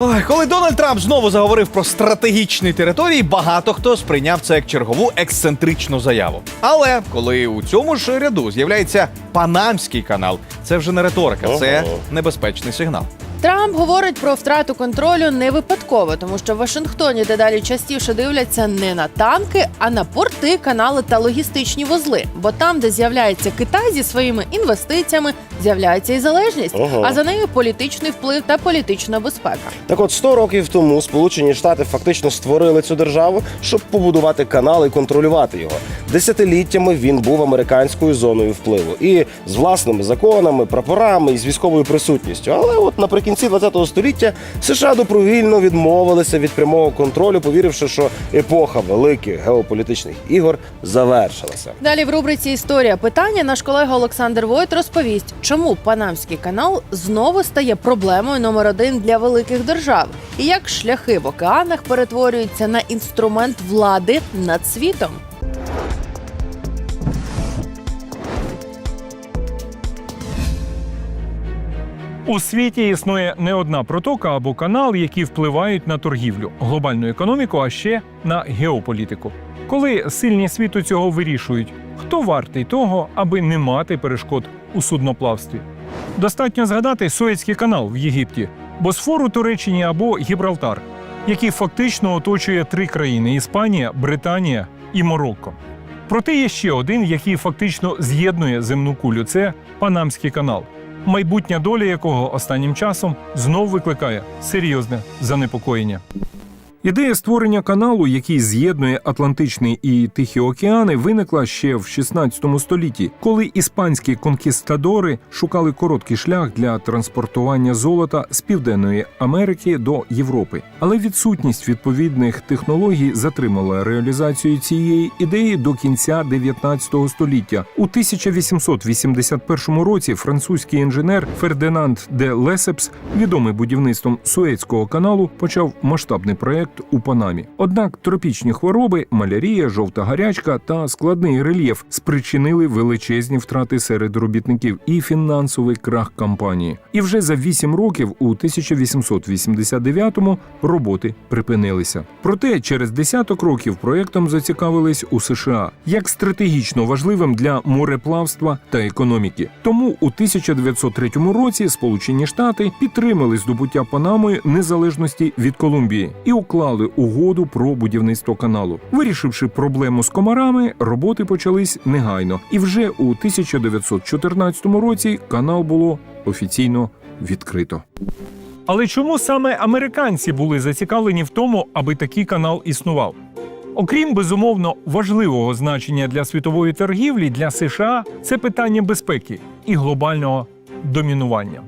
Ой, коли Дональд Трамп знову заговорив про стратегічні території, багато хто сприйняв це як чергову ексцентричну заяву. Але коли у цьому ж ряду з'являється панамський канал, це вже не риторика, це небезпечний сигнал. Трамп говорить про втрату контролю не випадково, тому що в Вашингтоні дедалі частіше дивляться не на танки, а на порти, канали та логістичні вузли. Бо там, де з'являється Китай зі своїми інвестиціями, з'являється і залежність, Ого. а за нею політичний вплив та політична безпека. Так от 100 років тому Сполучені Штати фактично створили цю державу, щоб побудувати канал і контролювати його. Десятиліттями він був американською зоною впливу і з власними законами, прапорами і з військовою присутністю. Але от наприкінці 20 століття США добровільно відмовилися від прямого контролю, повіривши, що епоха великих геополітичних ігор завершилася. Далі в рубриці Історія питання наш колега Олександр Войт розповість, чому Панамський канал знову стає проблемою номер один для великих держав, і як шляхи в океанах перетворюються на інструмент влади над світом. У світі існує не одна протока або канал, які впливають на торгівлю, глобальну економіку, а ще на геополітику. Коли сильні світу цього вирішують, хто вартий того, аби не мати перешкод у судноплавстві. Достатньо згадати Суецький канал в Єгипті, Босфор у Туреччині або Гібралтар, який фактично оточує три країни: Іспанія, Британія і Марокко. Проте є ще один, який фактично з'єднує земну кулю. Це Панамський канал, майбутня доля якого останнім часом знов викликає серйозне занепокоєння. Ідея створення каналу, який з'єднує Атлантичний і Тихий океани, виникла ще в 16 столітті, коли іспанські конкістадори шукали короткий шлях для транспортування золота з Південної Америки до Європи. Але відсутність відповідних технологій затримала реалізацію цієї ідеї до кінця 19 століття. У 1881 році французький інженер Фердинанд де Лесепс, відомий будівництвом Суецького каналу, почав масштабний проект у Панамі. Однак тропічні хвороби, малярія, жовта гарячка та складний рельєф спричинили величезні втрати серед робітників і фінансовий крах компанії. І вже за вісім років, у 1889-му, роботи припинилися. Проте через десяток років проектом зацікавились у США як стратегічно важливим для мореплавства та економіки. Тому у 1903 році Сполучені Штати підтримали здобуття Панамою незалежності від Колумбії і уклали угоду про будівництво каналу. Вирішивши проблему з комарами, роботи почались негайно, і вже у 1914 році канал було офіційно відкрито. Але чому саме американці були зацікавлені в тому, аби такий канал існував? Окрім безумовно важливого значення для світової торгівлі для США, це питання безпеки і глобального домінування.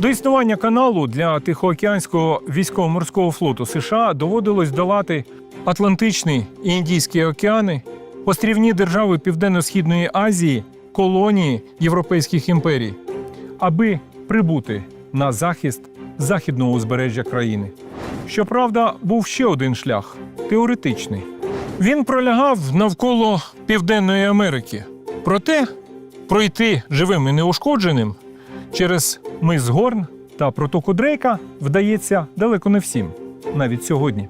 До існування каналу для Тихоокеанського військово-морського флоту США доводилось долати Атлантичний і Індійські океани, острівні держави Південно-Східної Азії, колонії європейських імперій, аби прибути на захист західного узбережжя країни. Щоправда, був ще один шлях теоретичний. Він пролягав навколо Південної Америки. Проте пройти живим і неушкодженим через мис Горн та протоку Дрейка вдається далеко не всім, навіть сьогодні.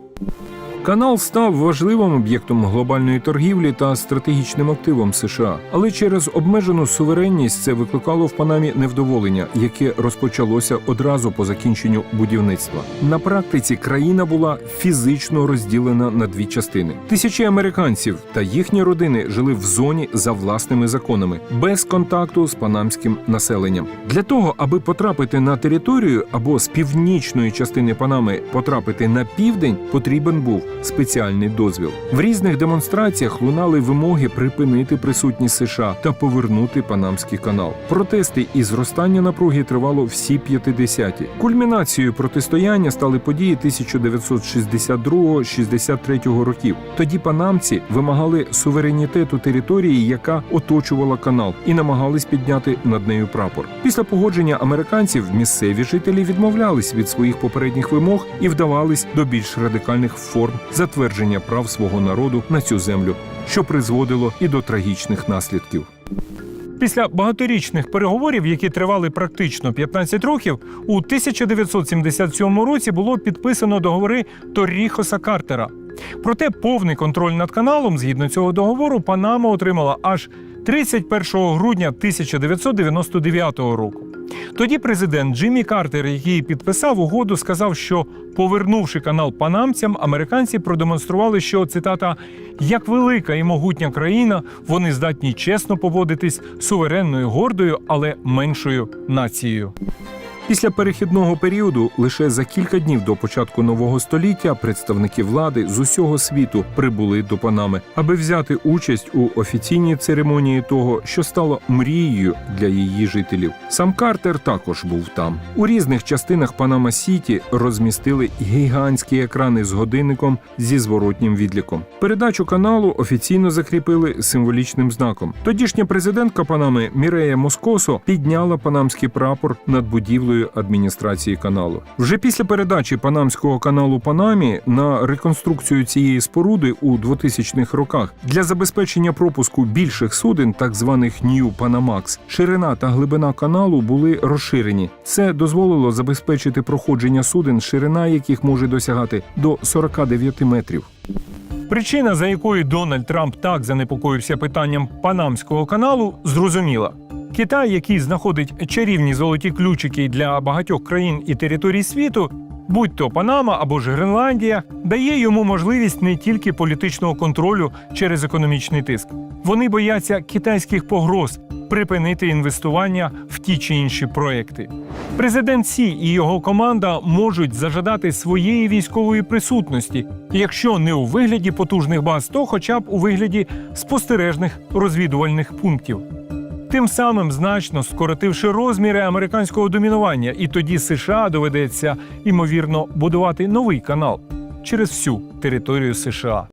Канал став важливим об'єктом глобальної торгівлі та стратегічним активом США, але через обмежену суверенність це викликало в Панамі невдоволення, яке розпочалося одразу по закінченню будівництва. На практиці країна була фізично розділена на дві частини. Тисячі американців та їхні родини жили в зоні за власними законами, без контакту з панамським населенням. Для того, аби потрапити на територію або з північної частини Панами потрапити на південь, потрібен був спеціальний дозвіл. В різних демонстраціях лунали вимоги припинити присутність США та повернути Панамський канал. Протести і зростання напруги тривало всі 50-ті. Кульмінацією протистояння стали події 1962-63 років. Тоді панамці вимагали суверенітету території, яка оточувала канал, і намагались підняти над нею прапор. Після погодження американців місцеві жителі відмовлялись від своїх попередніх вимог і вдавались до більш радикальних форм затвердження прав свого народу на цю землю, що призводило і до трагічних наслідків. Після багаторічних переговорів, які тривали практично 15 років, у 1977 році було підписано договори Торріхоса Картера. Проте повний контроль над каналом, згідно цього договору, Панама отримала аж 31 грудня 1999 року. Тоді президент Джиммі Картер, який підписав угоду, сказав, що повернувши канал панамцям, американці продемонстрували, що цитата як велика і могутня країна, вони здатні чесно поводитись суверенною гордою, але меншою нацією. Після перехідного періоду, лише за кілька днів до початку нового століття, представники влади з усього світу прибули до Панами, аби взяти участь у офіційній церемонії того, що стало мрією для її жителів. Сам Картер також був там. У різних частинах Панама Сіті розмістили гігантські екрани з годинником зі зворотнім відліком. Передачу каналу офіційно закріпили символічним знаком. Тодішня президентка Панами Мірея Москосо підняла панамський прапор над будівлею адміністрації каналу. Вже після передачі панамського каналу Панамі на реконструкцію цієї споруди у 2000-х роках для забезпечення пропуску більших суден, так званих New Panamax, ширина та глибина каналу були розширені. Це дозволило забезпечити проходження суден, ширина яких може досягати до 49 метрів. Причина, за якою Дональд Трамп так занепокоївся питанням Панамського каналу, зрозуміла. Китай, який знаходить чарівні золоті ключики для багатьох країн і територій світу, будь то Панама або ж Гренландія, дає йому можливість не тільки політичного контролю через економічний тиск. Вони бояться китайських погроз припинити інвестування в ті чи інші проекти. Президент Сі і його команда можуть зажадати своєї військової присутності, якщо не у вигляді потужних баз, то хоча б у вигляді спостережних розвідувальних пунктів. Тим самим значно скоротивши розміри американського домінування, і тоді США доведеться ймовірно будувати новий канал через всю територію США.